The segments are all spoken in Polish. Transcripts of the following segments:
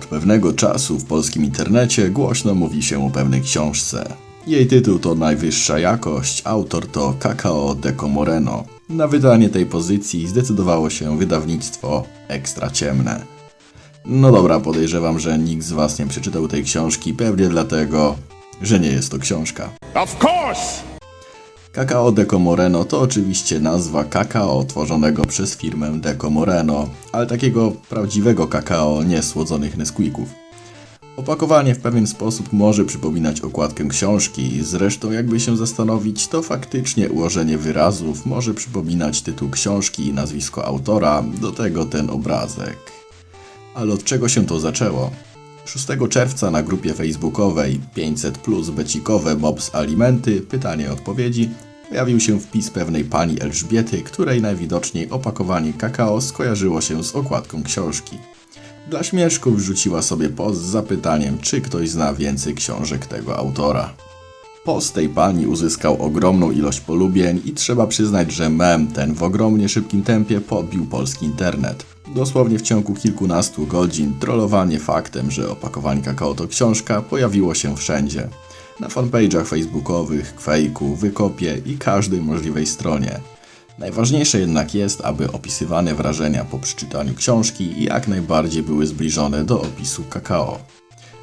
Od pewnego czasu w polskim internecie głośno mówi się o pewnej książce. Jej tytuł to Najwyższa Jakość, autor to Kakao de Comoreno. Na wydanie tej pozycji zdecydowało się wydawnictwo Ekstra Ciemne. No dobra, podejrzewam, że nikt z Was nie przeczytał tej książki, pewnie dlatego, że nie jest to książka. Of course! Kakao Deco Moreno to oczywiście nazwa kakao tworzonego przez firmę Deco Moreno, ale takiego prawdziwego kakao, nie słodzonych Nesquików. Opakowanie w pewien sposób może przypominać okładkę książki, zresztą jakby się zastanowić, to faktycznie ułożenie wyrazów może przypominać tytuł książki i nazwisko autora, do tego ten obrazek. Ale od czego się to zaczęło? 6 czerwca na grupie facebookowej 500 plus becikowe mobs alimenty pytanie odpowiedzi pojawił się wpis pewnej pani Elżbiety, której najwidoczniej opakowanie kakao skojarzyło się z okładką książki. Dla śmieszków wrzuciła sobie post z zapytaniem, czy ktoś zna więcej książek tego autora. Post tej pani uzyskał ogromną ilość polubień i trzeba przyznać, że mem ten w ogromnie szybkim tempie podbił polski internet. Dosłownie w ciągu kilkunastu godzin trollowanie faktem, że opakowanie kakao to książka pojawiło się wszędzie. Na fanpage'ach facebookowych, kwejku, wykopie i każdej możliwej stronie. Najważniejsze jednak jest, aby opisywane wrażenia po przeczytaniu książki jak najbardziej były zbliżone do opisu kakao.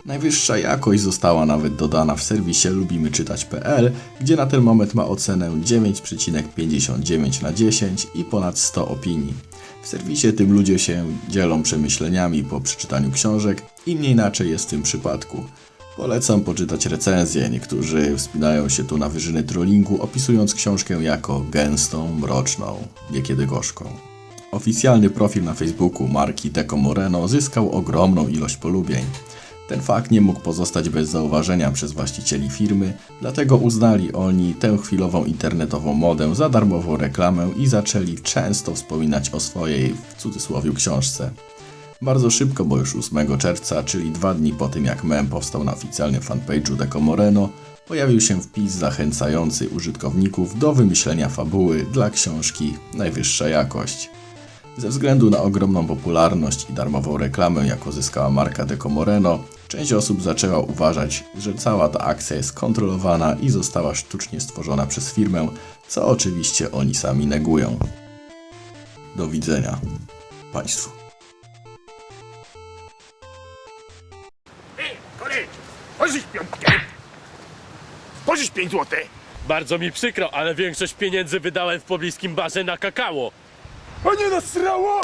Najwyższa jakość została nawet dodana w serwisie lubimyczytać.pl, gdzie na ten moment ma ocenę 9,59 na 10 i ponad 100 opinii. W serwisie tym ludzie się dzielą przemyśleniami po przeczytaniu książek i nie inaczej jest w tym przypadku. Polecam poczytać recenzje, niektórzy wspinają się tu na wyżyny trollingu, opisując książkę jako gęstą, mroczną, niekiedy gorzką. Oficjalny profil na Facebooku marki Deco Moreno zyskał ogromną ilość polubień. Ten fakt nie mógł pozostać bez zauważenia przez właścicieli firmy, dlatego uznali oni tę chwilową internetową modę za darmową reklamę i zaczęli często wspominać o swojej, w cudzysłowie, książce. Bardzo szybko, bo już 8 czerwca, czyli dwa dni po tym jak mem powstał na oficjalnym fanpage'u Deco Moreno, pojawił się wpis zachęcający użytkowników do wymyślenia fabuły dla książki Najwyższa Jakość. Ze względu na ogromną popularność i darmową reklamę, jaką zyskała marka Deco Moreno, część osób zaczęła uważać, że cała ta akcja jest kontrolowana i została sztucznie stworzona przez firmę, co oczywiście oni sami negują. Do widzenia Państwu. Pożycz piątkę! Pożycz pięć złotych! Bardzo mi przykro, ale większość pieniędzy wydałem w pobliskim barze na kakao. A nie nasrało!